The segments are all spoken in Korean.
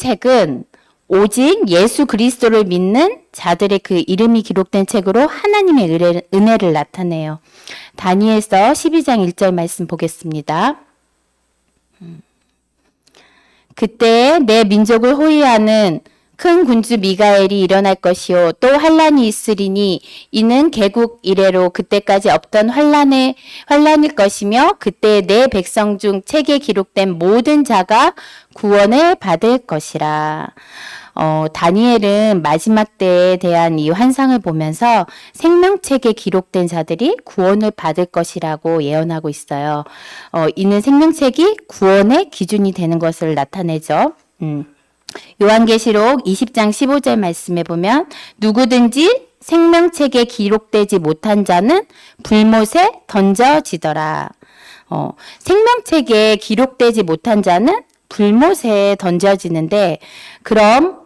생명책은 오직 예수 그리스도를 믿는 자들의 그 이름이 기록된 책으로 하나님의 은혜, 은혜를 나타내요. 다니엘서 12장 1절 말씀 보겠습니다. 음. 그때 내 민족을 호위하는 큰 군주 미가엘이 일어날 것이요 또 환란이 있으리니 이는 개국 이래로 그때까지 없던 환란의 환란일 것이며 그때 내 백성 중 책에 기록된 모든 자가 구원을 받을 것이라. 어, 다니엘은 마지막 때에 대한 이 환상을 보면서 생명책에 기록된 자들이 구원을 받을 것이라고 예언하고 있어요. 어, 이는 생명책이 구원의 기준이 되는 것을 나타내죠. 음. 요한계시록 20장 15절 말씀에 보면 누구든지 생명책에 기록되지 못한 자는 불못에 던져지더라. 어, 생명책에 기록되지 못한 자는 불못에 던져지는데 그럼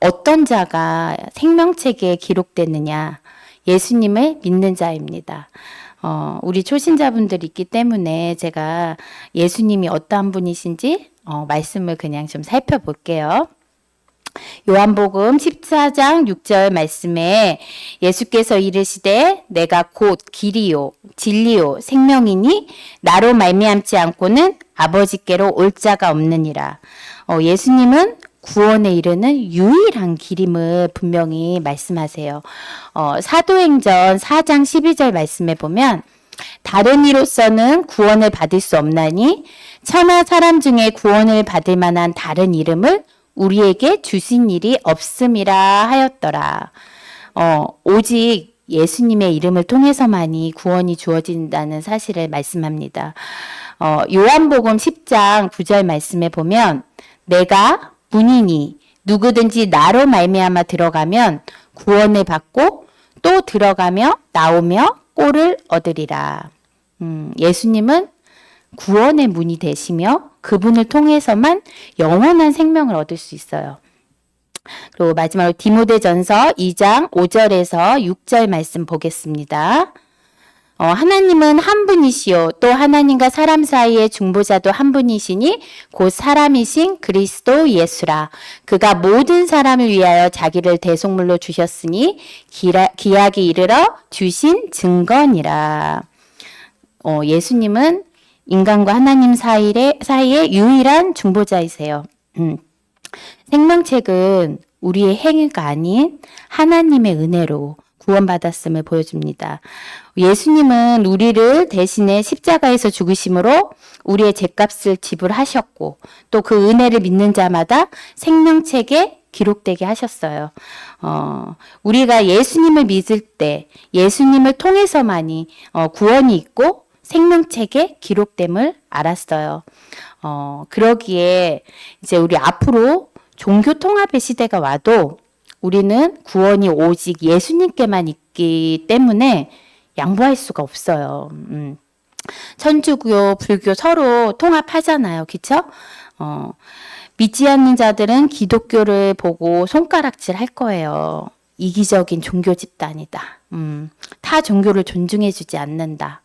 어떤 자가 생명책에 기록됐느냐? 예수님을 믿는 자입니다. 어, 우리 초신자분들이 있기 때문에 제가 예수님이 어떠한 분이신지 어, 말씀을 그냥 좀 살펴볼게요. 요한복음 14장 6절 말씀에 예수께서 이르시되 내가 곧 길이요 진리요 생명이니 나로 말미암지 않고는 아버지께로 올 자가 없느니라. 어, 예수님은 구원에 이르는 유일한 길임을 분명히 말씀하세요. 어, 사도행전 4장 12절 말씀에 보면 다른 이로서는 구원을 받을 수 없나니 천하 사람 중에 구원을 받을 만한 다른 이름을 우리에게 주신 일이 없음이라 하였더라. 어, 오직 예수님의 이름을 통해서만이 구원이 주어진다는 사실을 말씀합니다. 어, 요한복음 10장 9절 말씀에 보면 내가 문이니 누구든지 나로 말미암아 들어가면 구원을 받고 또 들어가며 나오며 꼴을 얻으리라. 음, 예수님은 구원의 문이 되시며 그분을 통해서만 영원한 생명을 얻을 수 있어요. 그리고 마지막으로 디모데전서 2장 5절에서 6절 말씀 보겠습니다. 어, 하나님은 한 분이시요 또 하나님과 사람 사이의 중보자도 한 분이시니 곧 사람이신 그리스도 예수라 그가 모든 사람을 위하여 자기를 대속물로 주셨으니 기라, 기약이 이르러 주신 증거니라. 어, 예수님은 인간과 하나님 사이의, 사이의 유일한 중보자이세요. 음. 생명책은 우리의 행위가 아닌 하나님의 은혜로 구원받았음을 보여줍니다. 예수님은 우리를 대신에 십자가에서 죽으심으로 우리의 죄값을 지불하셨고 또 그 은혜를 믿는 자마다 생명책에 기록되게 하셨어요. 어, 우리가 예수님을 믿을 때 예수님을 통해서만이 어, 구원이 있고 생명책에 기록됨을 알았어요. 어, 그러기에 이제 우리 앞으로 종교 통합의 시대가 와도 우리는 구원이 오직 예수님께만 있기 때문에 양보할 수가 없어요. 음. 천주교, 불교 서로 통합하잖아요. 그쵸? 어, 믿지 않는 자들은 기독교를 보고 손가락질 할 거예요. 이기적인 종교 집단이다. 음, 타 종교를 존중해주지 않는다.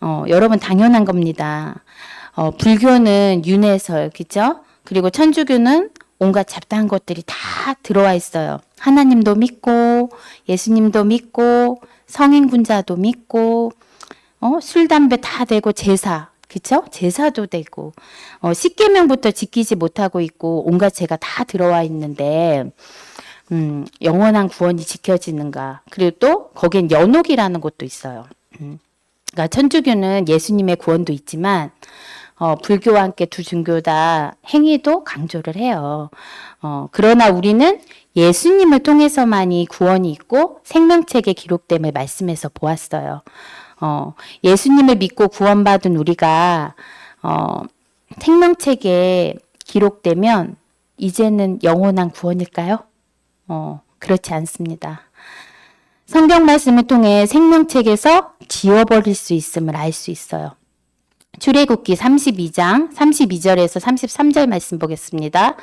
어, 여러분 당연한 겁니다. 어, 불교는 윤회설, 그죠? 그리고 천주교는 온갖 잡다한 것들이 다 들어와 있어요. 하나님도 믿고, 예수님도 믿고, 성인 군자도 믿고, 어, 술, 담배 다 되고, 제사, 그쵸? 제사도 되고, 어, 십계명부터 지키지 못하고 있고, 온갖 죄가 다 들어와 있는데, 음, 영원한 구원이 지켜지는가. 그리고 또, 거긴 연옥이라는 것도 있어요. 음. 그러니까 천주교는 예수님의 구원도 있지만 어, 불교와 함께 두 종교 다 행위도 강조를 해요. 어, 그러나 우리는 예수님을 통해서만이 구원이 있고 생명책에 기록됨을 말씀해서 보았어요. 어, 예수님을 믿고 구원받은 우리가 어, 생명책에 기록되면 이제는 영원한 구원일까요? 어, 그렇지 않습니다. 성경 말씀을 통해 생명책에서 지워버릴 수 있음을 알 수 있어요. 출애굽기 32장 32절에서 33절 말씀 보겠습니다.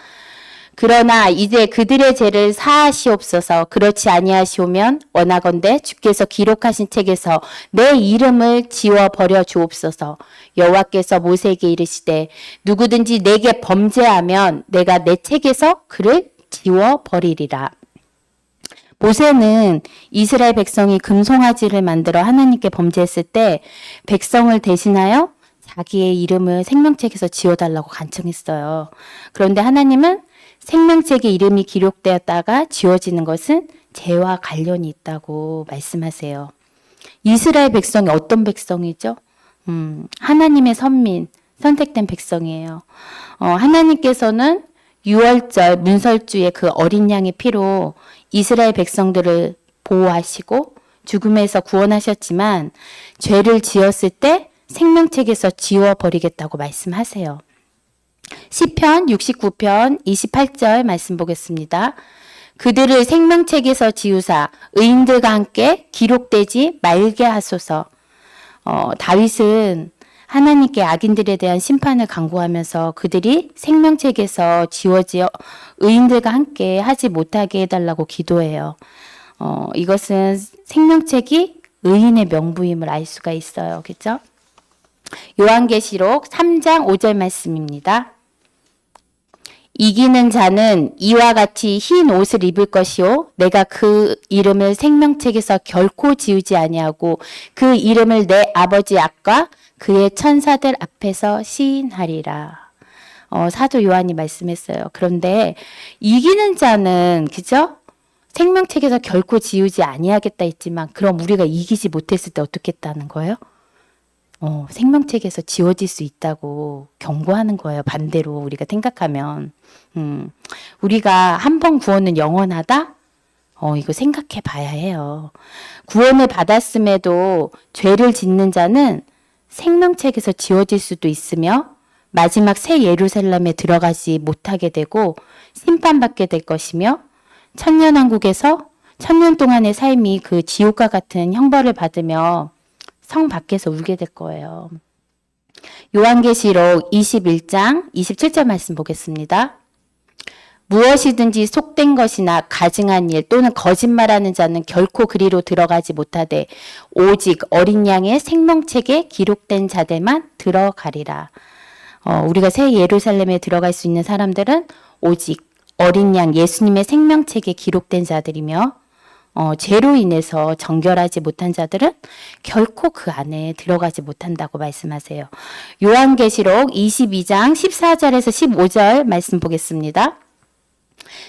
그러나 이제 그들의 죄를 사하시옵소서. 그렇지 아니하시오면 원하건대 주께서 기록하신 책에서 내 이름을 지워 버려 주옵소서. 여호와께서 모세에게 이르시되 누구든지 내게 범죄하면 내가 내 책에서 그를 지워 버리리라. 모세는 이스라엘 백성이 금송아지를 만들어 하나님께 범죄했을 때 백성을 대신하여 자기의 이름을 생명책에서 지워달라고 간청했어요. 그런데 하나님은 생명책에 이름이 기록되었다가 지워지는 것은 죄와 관련이 있다고 말씀하세요. 이스라엘 백성이 어떤 백성이죠? 음, 하나님의 선민, 선택된 백성이에요. 어, 하나님께서는 6월절 문설주의 그 어린 양의 피로 이스라엘 백성들을 보호하시고 죽음에서 구원하셨지만 죄를 지었을 때 생명책에서 지워 버리겠다고 말씀하세요. 시편 69편 28절 말씀 보겠습니다. 그들을 생명책에서 지우사 의인들과 함께 기록되지 말게 하소서. 어, 다윗은 하나님께 악인들에 대한 심판을 강구하면서 그들이 생명책에서 지워지어 의인들과 함께 하지 못하게 해달라고 기도해요. 어, 이것은 생명책이 의인의 명부임을 알 수가 있어요. 그죠? 요한계시록 3장 5절 말씀입니다. 이기는 자는 이와 같이 흰 옷을 입을 것이요 내가 그 이름을 생명책에서 결코 지우지 아니하고 그 이름을 내 아버지 앞과 그의 천사들 앞에서 시인하리라. 어, 사도 요한이 말씀했어요. 그런데 이기는 자는 그죠? 생명책에서 결코 지우지 아니하겠다 했지만 그럼 우리가 이기지 못했을 때 어떻겠다는 거예요? 어, 생명책에서 지워질 수 있다고 경고하는 거예요. 반대로 우리가 생각하면. 음, 우리가 한 번 구원은 영원하다? 어, 이거 생각해 봐야 해요. 구원을 받았음에도 죄를 짓는 자는 생명책에서 지워질 수도 있으며 마지막 새 예루살렘에 들어가지 못하게 되고 심판받게 될 것이며 천년왕국에서 천년 동안의 삶이 그 지옥과 같은 형벌을 받으며 성 밖에서 울게 될 거예요. 요한계시록 21장 27절 말씀 보겠습니다. 무엇이든지 속된 것이나 가증한 일 또는 거짓말하는 자는 결코 그리로 들어가지 못하되 오직 어린 양의 생명책에 기록된 자들만 들어가리라. 어, 우리가 새 예루살렘에 들어갈 수 있는 사람들은 오직 어린 양 예수님의 생명책에 기록된 자들이며 어, 죄로 인해서 정결하지 못한 자들은 결코 그 안에 들어가지 못한다고 말씀하세요. 요한계시록 22장 14절에서 15절 말씀 보겠습니다.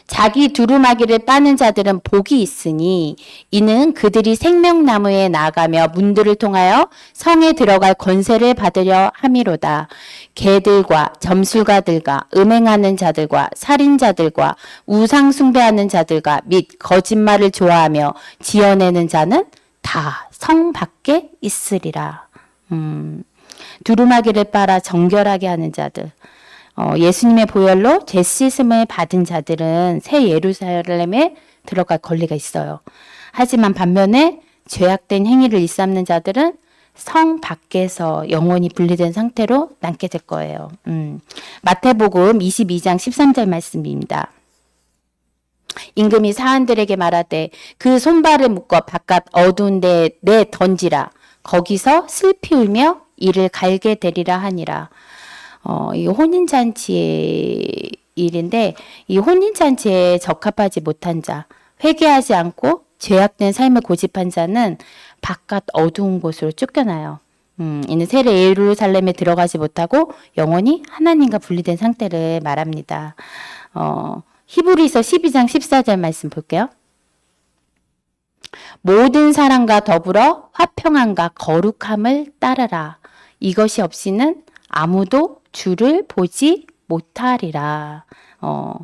자기 두루마기를 빠는 자들은 복이 있으니 이는 그들이 생명나무에 나가며 문들을 통하여 성에 들어갈 권세를 받으려 함이로다. 개들과 점술가들과 음행하는 자들과 살인자들과 우상 숭배하는 자들과 및 거짓말을 좋아하며 지어내는 자는 다 성 밖에 있으리라. 음, 두루마기를 빨아 정결하게 하는 자들. 어, 예수님의 보혈로 죄 씻음을 받은 자들은 새 예루살렘에 들어갈 권리가 있어요. 하지만 반면에 죄악된 행위를 일삼는 자들은 성 밖에서 영원히 분리된 상태로 남게 될 거예요. 음, 마태복음 22장 13절 말씀입니다. 임금이 사한들에게 말하되 그 손발을 묶어 바깥 어두운 데에 내 던지라 거기서 슬피 울며 이를 갈게 되리라 하니라. 어, 이 혼인잔치의 일인데 이 혼인잔치에 적합하지 못한 자, 회개하지 않고 죄악된 삶을 고집한 자는 바깥 어두운 곳으로 쫓겨나요. 음, 이는 새 예루살렘에 들어가지 못하고 영원히 하나님과 분리된 상태를 말합니다. 어, 히브리서 12장 14절 말씀 볼게요. 모든 사람과 더불어 화평함과 거룩함을 따르라. 이것이 없이는 아무도 주를 보지 못하리라. 어,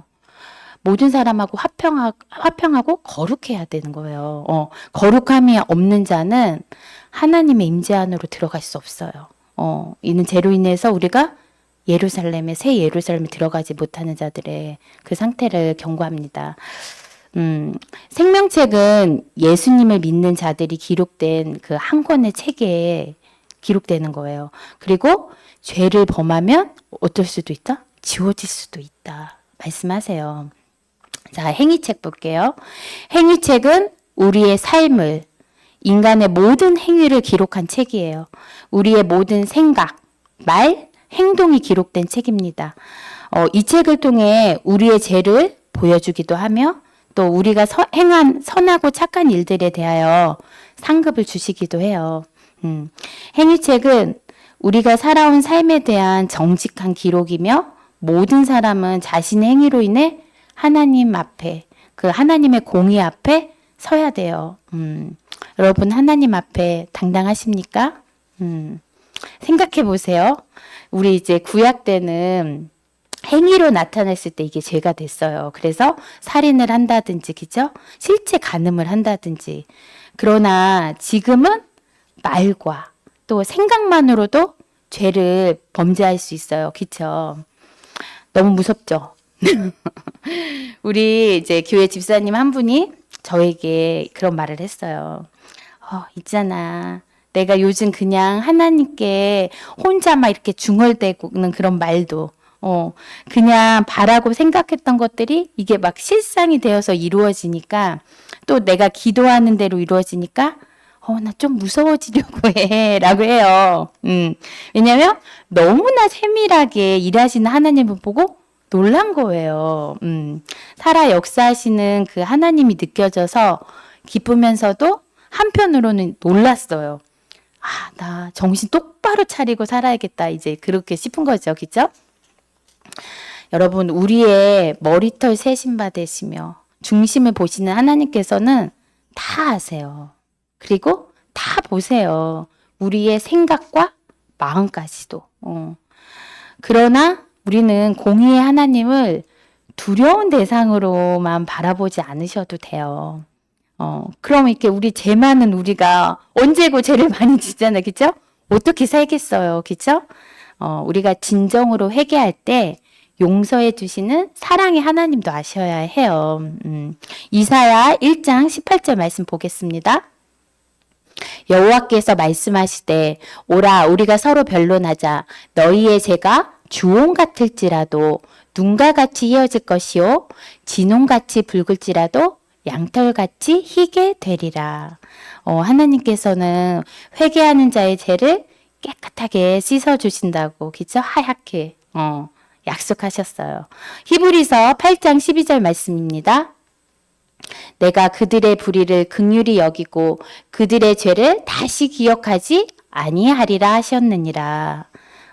모든 사람하고 화평하, 화평하고 거룩해야 되는 거예요. 어, 거룩함이 없는 자는 하나님의 임재 안으로 들어갈 수 없어요. 어, 이는 죄로 인해서 우리가 예루살렘에 새 예루살렘에 들어가지 못하는 자들의 그 상태를 경고합니다. 음, 생명책은 예수님을 믿는 자들이 기록된 그 한 권의 책에 기록되는 거예요. 그리고 죄를 범하면 어떨 수도 있다? 지워질 수도 있다. 말씀하세요. 자, 행위책 볼게요. 행위책은 우리의 삶을, 인간의 모든 행위를 기록한 책이에요. 우리의 모든 생각, 말, 행동이 기록된 책입니다. 어, 이 책을 통해 우리의 죄를 보여주기도 하며 또 우리가 서, 행한 선하고 착한 일들에 대하여 상급을 주시기도 해요. 음, 행위책은 우리가 살아온 삶에 대한 정직한 기록이며 모든 사람은 자신의 행위로 인해 하나님 앞에 그 하나님의 공의 앞에 서야 돼요. 음, 여러분 하나님 앞에 당당하십니까? 음, 생각해 보세요. 우리 이제 구약 때는 행위로 나타냈을 때 이게 죄가 됐어요. 그래서 살인을 한다든지, 그죠? 실제 간음을 한다든지. 그러나 지금은 말과 또 생각만으로도 죄를 범죄할 수 있어요. 그쵸? 너무 무섭죠? 우리 이제 교회 집사님 한 분이 저에게 그런 말을 했어요. 어, 있잖아. 내가 요즘 그냥 하나님께 혼자 막 이렇게 중얼대고는 그런 말도, 어, 그냥 바라고 생각했던 것들이 이게 막 실상이 되어서 이루어지니까 또 내가 기도하는 대로 이루어지니까 어, 나 좀 무서워지려고 해. 라고 해요. 음. 왜냐면 너무나 세밀하게 일하시는 하나님을 보고 놀란 거예요. 음. 살아 역사하시는 그 하나님이 느껴져서 기쁘면서도 한편으로는 놀랐어요. 아, 나 정신 똑바로 차리고 살아야겠다. 이제 그렇게 싶은 거죠. 그죠? 여러분, 우리의 머리털 세심 받으시며 중심을 보시는 하나님께서는 다 아세요. 그리고 다 보세요. 우리의 생각과 마음까지도. 어. 그러나 우리는 공의의 하나님을 두려운 대상으로만 바라보지 않으셔도 돼요. 어, 그럼 이렇게 우리 죄 많은 우리가 언제고 죄를 많이 짓잖아요. 그죠? 어떻게 살겠어요. 그죠? 어, 우리가 진정으로 회개할 때 용서해 주시는 사랑의 하나님도 아셔야 해요. 음, 이사야 1장 18절 말씀 보겠습니다. 여호와께서 말씀하시되 오라 우리가 서로 변론하자 너희의 죄가 주홍 같을지라도 눈과 같이 이어질 것이요 진홍같이 붉을지라도 양털같이 희게 되리라. 어, 하나님께서는 회개하는 자의 죄를 깨끗하게 씻어 주신다고 그죠? 하얗게 어, 약속하셨어요. 히브리서 8장 12절 말씀입니다. 내가 그들의 불의를 극률히 여기고 그들의 죄를 다시 기억하지 아니하리라 하셨느니라.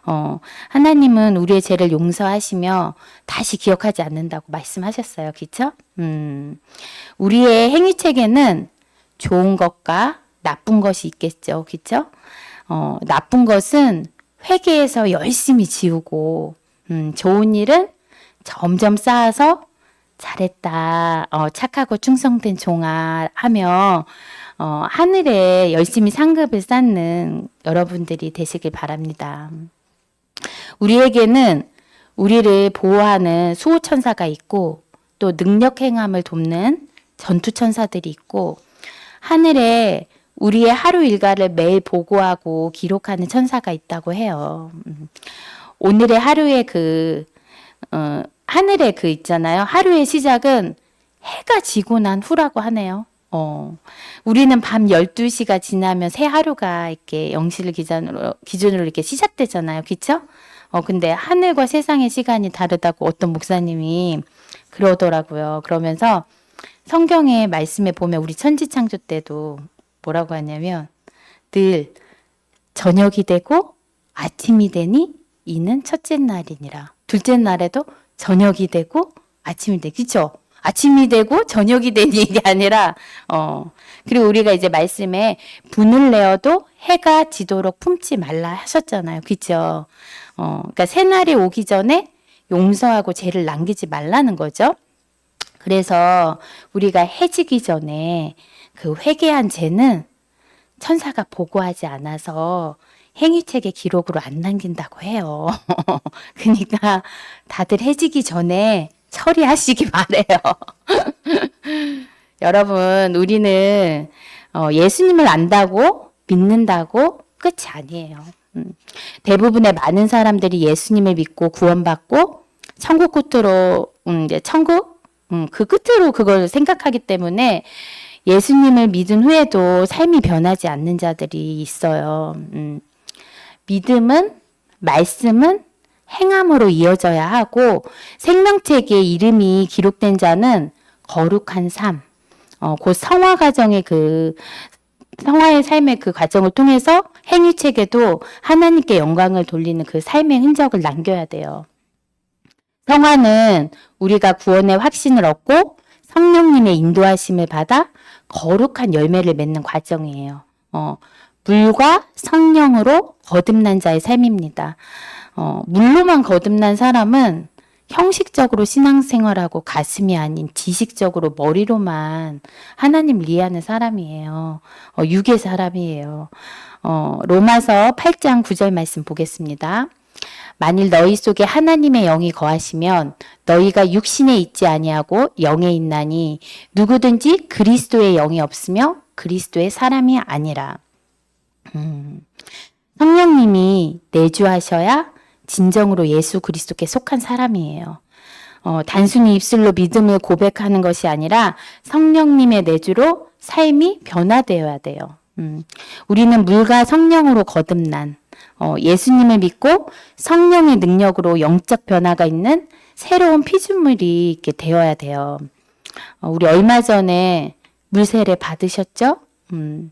어, 하나님은 우리의 죄를 용서하시며 다시 기억하지 않는다고 말씀하셨어요. 그쵸? 음, 우리의 행위책에는 좋은 것과 나쁜 것이 있겠죠. 그쵸? 어, 나쁜 것은 회개해서 열심히 지우고, 음, 좋은 일은 점점 쌓아서 잘했다. 어, 착하고 충성된 종아 하며 어, 하늘에 열심히 상급을 쌓는 여러분들이 되시길 바랍니다. 우리에게는 우리를 보호하는 수호천사가 있고 또 능력 행함을 돕는 전투천사들이 있고 하늘에 우리의 하루 일과를 매일 보고하고 기록하는 천사가 있다고 해요. 음. 오늘의 하루의 그 어, 하늘에 그 있잖아요. 하루의 시작은 해가 지고 난 후라고 하네요. 어, 우리는 밤 12시가 지나면 새 하루가 이렇게 영시를 기준으로, 기준으로 이렇게 시작되잖아요. 그쵸? 어, 근데 하늘과 세상의 시간이 다르다고 어떤 목사님이 그러더라고요. 그러면서 성경의 말씀에 보면 우리 천지창조 때도 뭐라고 하냐면 늘 저녁이 되고 아침이 되니 이는 첫째 날이니라. 둘째 날에도 저녁이 되고 아침이 되고 그죠? 아침이 되고 저녁이 되는 게 아니라 어 그리고 우리가 이제 말씀에 분을 내어도 해가 지도록 품지 말라 하셨잖아요. 그죠? 어 그러니까 새날이 오기 전에 용서하고 죄를 남기지 말라는 거죠. 그래서 우리가 해지기 전에 그 회개한 죄는 천사가 보고하지 않아서 행위책의 기록으로 안 남긴다고 해요. 그러니까 다들 해지기 전에 처리하시기 바래요. 여러분, 우리는 어, 예수님을 안다고 믿는다고 끝이 아니에요. 음, 대부분의 많은 사람들이 예수님을 믿고 구원받고 천국 끝으로 음, 이제 천국 음, 그 끝으로 그걸 생각하기 때문에 예수님을 믿은 후에도 삶이 변하지 않는 자들이 있어요. 음, 믿음은 말씀은 행함으로 이어져야 하고 생명책에 이름이 기록된 자는 거룩한 삶, 어, 곧 성화 과정의 그 성화의 삶의 그 과정을 통해서 행위책에도 하나님께 영광을 돌리는 그 삶의 흔적을 남겨야 돼요. 성화는 우리가 구원의 확신을 얻고 성령님의 인도하심을 받아 거룩한 열매를 맺는 과정이에요. 어, 물과 성령으로 거듭난 자의 삶입니다. 어, 물로만 거듭난 사람은 형식적으로 신앙생활하고 가슴이 아닌 지식적으로 머리로만 하나님 리하는 사람이에요. 어, 육의 사람이에요. 어, 로마서 8장 9절 말씀 보겠습니다. 만일 너희 속에 하나님의 영이 거하시면 너희가 육신에 있지 아니하고 영에 있나니 누구든지 그리스도의 영이 없으며 그리스도의 사람이 아니라. 음, 성령님이 내주하셔야 진정으로 예수 그리스도께 속한 사람이에요. 어, 단순히 입술로 믿음을 고백하는 것이 아니라 성령님의 내주로 삶이 변화되어야 돼요. 음, 우리는 물과 성령으로 거듭난 어, 예수님을 믿고 성령의 능력으로 영적 변화가 있는 새로운 피조물이 있게 되어야 돼요. 어, 우리 얼마 전에 물세례 받으셨죠? 음,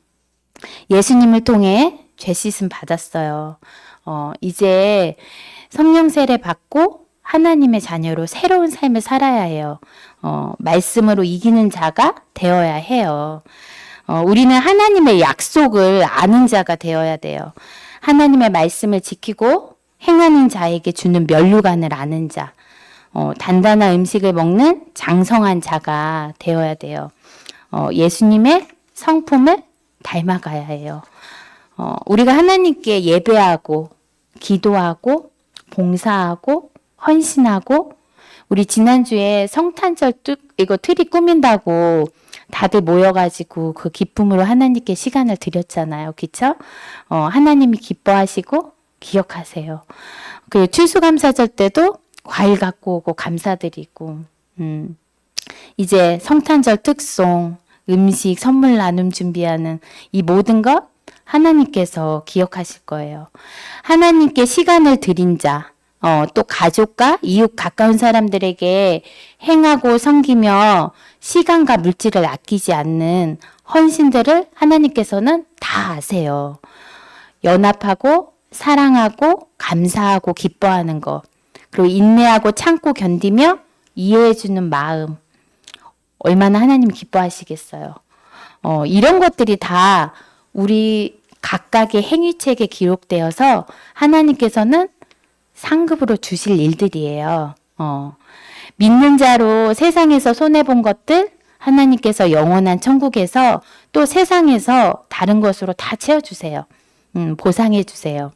예수님을 통해 죄 씻음 받았어요. 어, 이제 성령 세례 받고 하나님의 자녀로 새로운 삶을 살아야 해요. 어, 말씀으로 이기는 자가 되어야 해요. 어, 우리는 하나님의 약속을 아는 자가 되어야 돼요. 하나님의 말씀을 지키고 행하는 자에게 주는 면류관을 아는 자. 어, 단단한 음식을 먹는 장성한 자가 되어야 돼요. 어, 예수님의 성품을 닮아가야 해요. 어, 우리가 하나님께 예배하고 기도하고 봉사하고 헌신하고 우리 지난주에 성탄절 뜻 이거 틀이 꾸민다고 다들 모여가지고 그 기쁨으로 하나님께 시간을 드렸잖아요. 그쵸? 어, 하나님이 기뻐하시고 기억하세요. 그 추수감사절 때도 과일 갖고 오고 감사드리고, 음, 이제 성탄절 특송, 음식, 선물 나눔 준비하는 이 모든 것 하나님께서 기억하실 거예요. 하나님께 시간을 드린 자, 어, 또 가족과 이웃 가까운 사람들에게 행하고 섬기며 시간과 물질을 아끼지 않는 헌신들을 하나님께서는 다 아세요. 연합하고 사랑하고 감사하고 기뻐하는 것, 그리고 인내하고 참고 견디며 이해해주는 마음, 얼마나 하나님 기뻐하시겠어요. 어, 이런 것들이 다 우리 각각의 행위책에 기록되어서 하나님께서는 상급으로 주실 일들이에요. 어, 믿는 자로 세상에서 손해본 것들 하나님께서 영원한 천국에서 또 세상에서 다른 것으로 다 채워주세요. 음, 보상해주세요.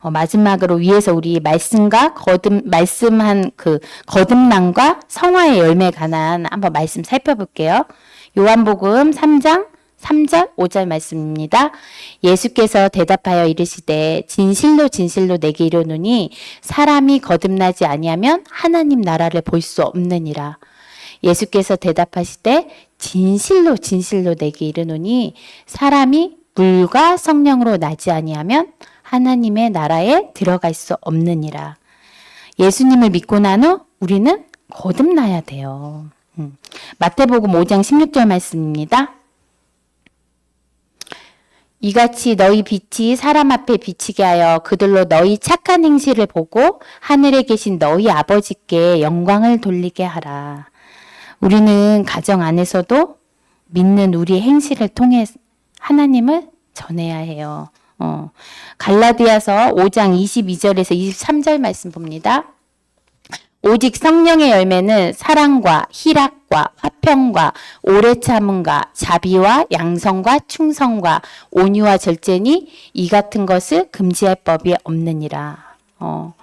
어, 마지막으로 위에서 우리 말씀과 거듭 말씀한 그 거듭남과 성화의 열매에 관한 한번 말씀 살펴볼게요. 요한복음 3장 3절 5절 말씀입니다. 예수께서 대답하여 이르시되 진실로 진실로 내게 이르노니 사람이 거듭나지 아니하면 하나님 나라를 볼 수 없느니라. 예수께서 대답하시되 진실로 진실로 내게 이르노니 사람이 물과 성령으로 나지 아니하면 하나님의 나라에 들어갈 수 없느니라. 예수님을 믿고 난 후 우리는 거듭나야 돼요. 음. 마태복음 5장 16절 말씀입니다. 이같이 너희 빛이 사람 앞에 비치게 하여 그들로 너희 착한 행실을 보고 하늘에 계신 너희 아버지께 영광을 돌리게 하라. 우리는 가정 안에서도 믿는 우리의 행실을 통해 하나님을 전해야 해요. 어, 갈라디아서 5장 22절에서 23절 말씀 봅니다. 오직 성령의 열매는 사랑과 희락과 화평과 오래 참음과 자비와 양성과 충성과 온유와 절제니 이 같은 것을 금지할 법이 없느니라. 어,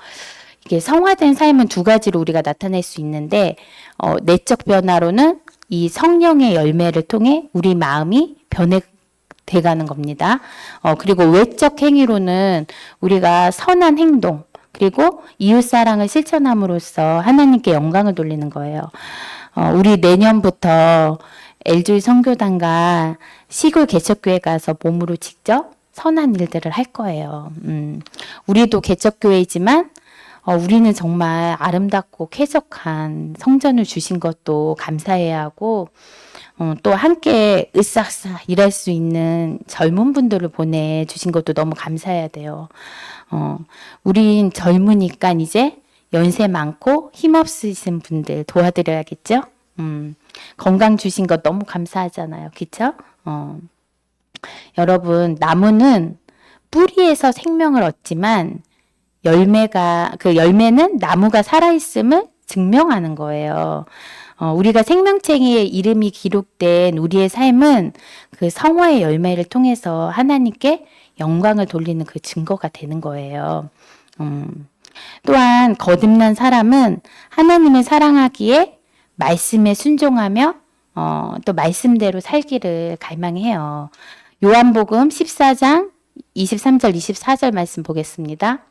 이게 성화된 삶은 두 가지로 우리가 나타낼 수 있는데 어, 내적 변화로는 이 성령의 열매를 통해 우리 마음이 변해 돼가는 겁니다. 어, 그리고 외적 행위로는 우리가 선한 행동, 그리고 이웃 사랑을 실천함으로써 하나님께 영광을 돌리는 거예요. 어, 우리 내년부터 LG 성교단과 시골 개척교회 가서 몸으로 직접 선한 일들을 할 거예요. 음, 우리도 개척교회이지만 어, 우리는 정말 아름답고 쾌적한 성전을 주신 것도 감사해야 하고 어, 또 함께 으싹싹 일할 수 있는 젊은 분들을 보내주신 것도 너무 감사해야 돼요. 어, 우린 젊으니까 이제 연세 많고 힘없으신 분들 도와드려야겠죠? 음, 건강 주신 것 너무 감사하잖아요. 그쵸? 어. 여러분, 나무는 뿌리에서 생명을 얻지만 열매가, 그 열매는 나무가 살아 있음을 증명하는 거예요. 어, 우리가 생명책에 이름이 기록된 우리의 삶은 그 성화의 열매를 통해서 하나님께 영광을 돌리는 그 증거가 되는 거예요. 음. 또한 거듭난 사람은 하나님을 사랑하기에 말씀에 순종하며 어, 또 말씀대로 살기를 갈망해요. 요한복음 14장 23절 24절 말씀 보겠습니다.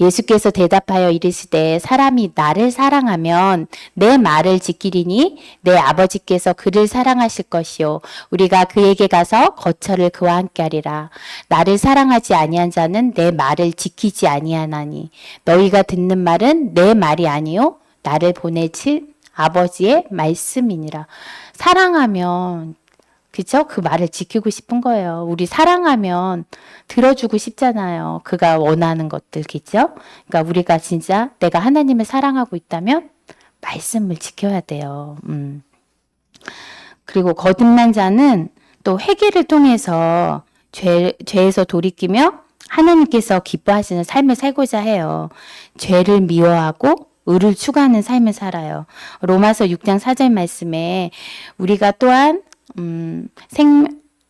예수께서 대답하여 이르시되 사람이 나를 사랑하면 내 말을 지키리니 내 아버지께서 그를 사랑하실 것이요. 우리가 그에게 가서 거처를 그와 함께 하리라. 나를 사랑하지 아니한 자는 내 말을 지키지 아니하나니 너희가 듣는 말은 내 말이 아니요. 나를 보내실 아버지의 말씀이니라. 사랑하면 그죠? 그 말을 지키고 싶은 거예요. 우리 사랑하면 들어주고 싶잖아요. 그가 원하는 것들, 그죠? 그러니까 우리가 진짜 내가 하나님을 사랑하고 있다면 말씀을 지켜야 돼요. 음. 그리고 거듭난 자는 또 회개를 통해서 죄, 죄에서 돌이키며 하나님께서 기뻐하시는 삶을 살고자 해요. 죄를 미워하고 의를 추구하는 삶을 살아요. 로마서 6장 4절 말씀에 우리가 또한 음, 생,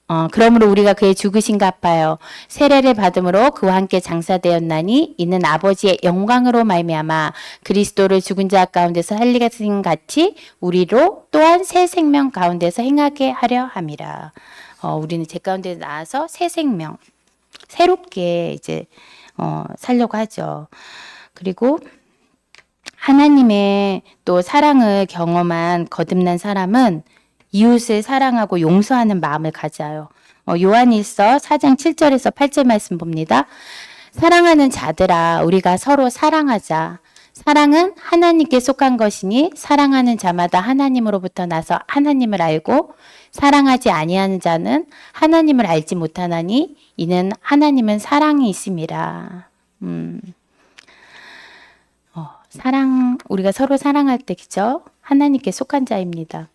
어, 그러므로 우리가 그의 죽으신 갚아요. 세례를 받음으로 그와 함께 장사되었나니 이는 아버지의 영광으로 말미암아 그리스도를 죽은 자 가운데서 살리신 같이 우리로 또한 새 생명 가운데서 행하게 하려 함이라. 어, 우리는 제 가운데 나와서 새 생명 새롭게 이제 어, 살려고 하죠. 그리고 하나님의 또 사랑을 경험한 거듭난 사람은 이웃을 사랑하고 용서하는 마음을 가져요. 어, 요한일서 4장 7절에서 8절 말씀 봅니다. 사랑하는 자들아 우리가 서로 사랑하자. 사랑은 하나님께 속한 것이니 사랑하는 자마다 하나님으로부터 나서 하나님을 알고 사랑하지 아니하는 자는 하나님을 알지 못하나니 이는 하나님은 사랑이 있음이라. 음. 어, 사랑 우리가 서로 사랑할 때 그죠? 하나님께 속한 자입니다.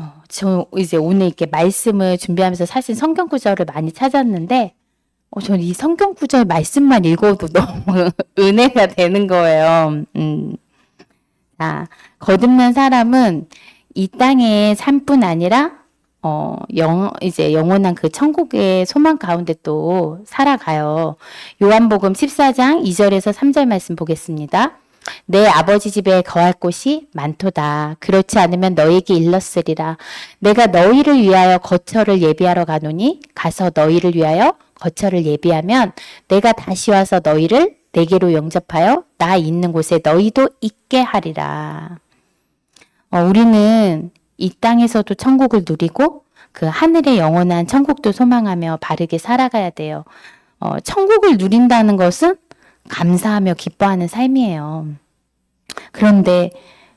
어, 저 이제 오늘 이렇게 말씀을 준비하면서 사실 성경 구절을 많이 찾았는데, 어, 저는 이 성경 구절 말씀만 읽어도 너무 은혜가 되는 거예요. 음. 아, 거듭난 사람은 이 땅의 삶뿐 아니라, 어, 영, 이제 영원한 그 천국의 소망 가운데 또 살아가요. 요한복음 14장 2절에서 3절 말씀 보겠습니다. 내 아버지 집에 거할 곳이 많도다. 그렇지 않으면 너에게 일렀으리라. 내가 너희를 위하여 거처를 예비하러 가노니 가서 너희를 위하여 거처를 예비하면 내가 다시 와서 너희를 내게로 영접하여 나 있는 곳에 너희도 있게 하리라. 어, 우리는 이 땅에서도 천국을 누리고 그 하늘의 영원한 천국도 소망하며 바르게 살아가야 돼요. 어, 천국을 누린다는 것은 감사하며 기뻐하는 삶이에요. 그런데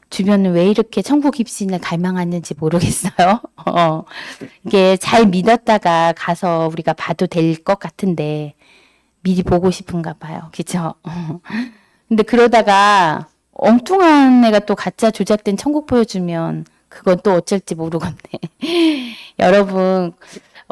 주변은 왜 이렇게 천국 입신을 갈망하는지 모르겠어요. 어, 이게 잘 믿었다가 가서 우리가 봐도 될 것 같은데 미리 보고 싶은가 봐요. 그죠? 근데 그러다가 엉뚱한 애가 또 가짜 조작된 천국 보여주면 그건 또 어쩔지 모르겠네. 여러분,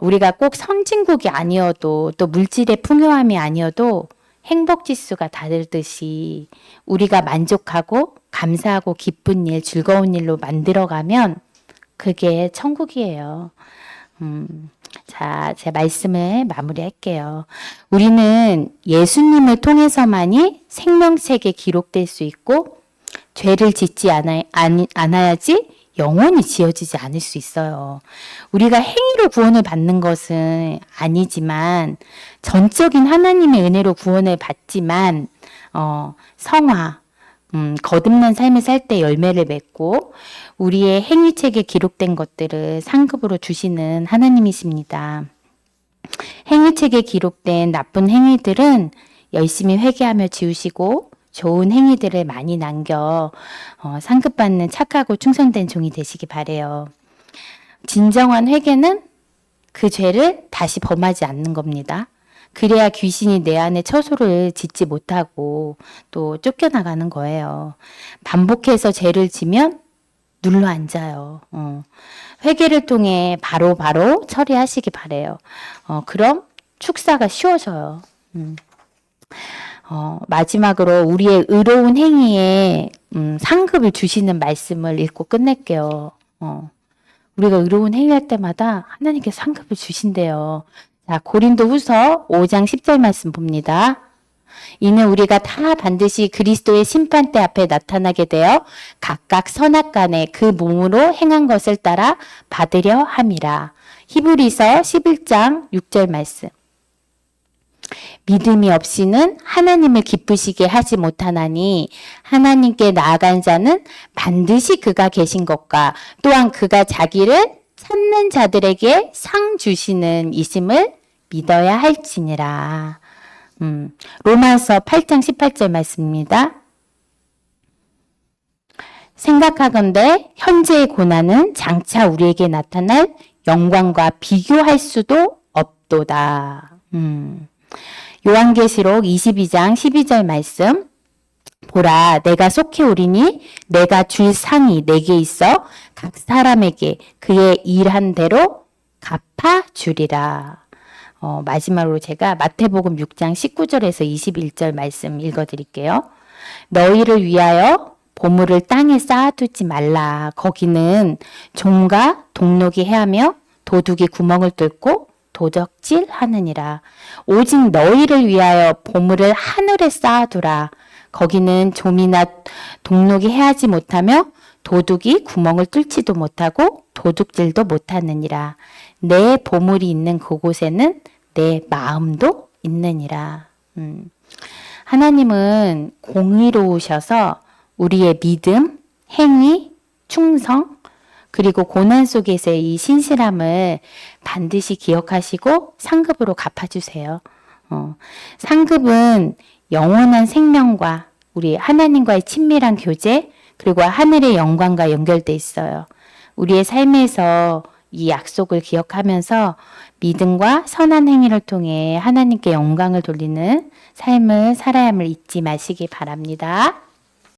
우리가 꼭 선진국이 아니어도 또 물질의 풍요함이 아니어도 행복 지수가 다르듯이 우리가 만족하고 감사하고 기쁜 일, 즐거운 일로 만들어가면 그게 천국이에요. 음, 자, 제 말씀을 마무리할게요. 우리는 예수님을 통해서만이 생명책에 기록될 수 있고 죄를 짓지 않아, 않아야지 영원히 지어지지 않을 수 있어요. 우리가 행위로 구원을 받는 것은 아니지만 전적인 하나님의 은혜로 구원을 받지만 어, 성화, 음, 거듭난 삶을 살 때 열매를 맺고 우리의 행위책에 기록된 것들을 상급으로 주시는 하나님이십니다. 행위책에 기록된 나쁜 행위들은 열심히 회개하며 지우시고 좋은 행위들을 많이 남겨 어, 상급받는 착하고 충성된 종이 되시기 바래요. 진정한 회개는 그 죄를 다시 범하지 않는 겁니다. 그래야 귀신이 내 안에 처소를 짓지 못하고 또 쫓겨나가는 거예요. 반복해서 죄를 지면 눌러 앉아요. 어. 회개를 통해 바로바로 바로 처리하시기 바래요. 어, 그럼 축사가 쉬워져요. 음. 어, 마지막으로 우리의 의로운 행위에 음, 상급을 주시는 말씀을 읽고 끝낼게요. 어, 우리가 의로운 행위할 때마다 하나님께 상급을 주신대요. 자, 고린도 후서 5장 10절 말씀 봅니다. 이는 우리가 다 반드시 그리스도의 심판대 앞에 나타나게 되어 각각 선악간에 그 몸으로 행한 것을 따라 받으려 함이라. 히브리서 11장 6절 말씀. 믿음이 없이는 하나님을 기쁘시게 하지 못하나니 하나님께 나아간 자는 반드시 그가 계신 것과 또한 그가 자기를 찾는 자들에게 상 주시는 이심을 믿어야 할지니라. 음, 로마서 8장 18절 말씀입니다. 생각하건대 현재의 고난은 장차 우리에게 나타날 영광과 비교할 수도 없도다. 음. 요한계시록 22장 12절 말씀. 보라, 내가 속히 오리니 내가 줄 상이 내게 있어 각 사람에게 그의 일한 대로 갚아 주리라. 어, 마지막으로 제가 마태복음 6장 19절에서 21절 말씀 읽어 드릴게요. 너희를 위하여 보물을 땅에 쌓아두지 말라. 거기는 종과 동록이 해하며 도둑이 구멍을 뚫고 도적질 하느니라. 오직 너희를 위하여 보물을 하늘에 쌓아두라. 거기는 좀이나 동록이 해하지 못하며 도둑이 구멍을 뚫지도 못하고 도둑질도 못하느니라. 내 보물이 있는 그곳에는 내 마음도 있느니라. 음. 하나님은 공의로우셔서 우리의 믿음, 행위, 충성, 그리고 고난 속에서의 이 신실함을 반드시 기억하시고 상급으로 갚아주세요. 어, 상급은 영원한 생명과 우리 하나님과의 친밀한 교제, 그리고 하늘의 영광과 연결돼 있어요. 우리의 삶에서 이 약속을 기억하면서 믿음과 선한 행위를 통해 하나님께 영광을 돌리는 삶을 살아야 함을 잊지 마시기 바랍니다.